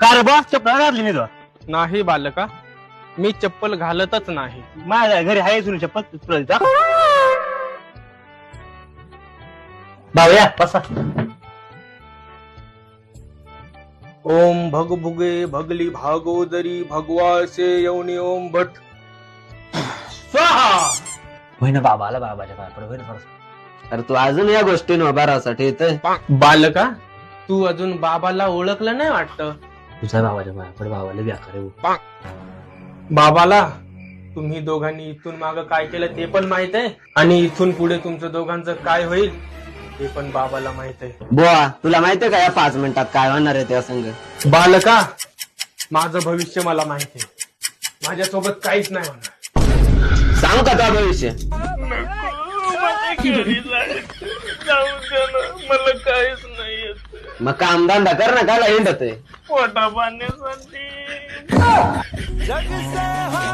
का रे बा चप्पल घातली नाही तो नाही बालका मी चप्पल घालतच नाही. माझ्या घरी आहे जुनी चप्पल तुला देतो, हा? भाऊया बसा. ओम भग भुगे भगली भागोदरी भगवासे यवनी ओम भट। स्वाहा! होईन बाबाला बाबाच्या होईन थोडस. अरे तू अजून या गोष्टीनं उभा राहासाठी येतोय बालका तू अजून बाबाला ओळखलं नाही वाटत? तुझ्या बाबाच्या पायाकडे बाबाला व्याकार बाबाला तुम्ही दोघांनी इथून माग काय केलं ते पण माहीत आहे. आणि इथून पुढे तुमचं दोघांचं काय होईल ते पण बाबाला माहीत आहे. बुवा तुला माहितीये का या पाच मिनिटात काय होणार आहे त्या संघ बालका माझं भविष्य मला माहीत आहे. माझ्यासोबत काहीच नाही होणार. सांगू का तुझं भविष्य? मला काहीच नाही येत. मग काम धंदा कर ना काला हिंडतोय. पोटा पाण्यासाठी जग से हारा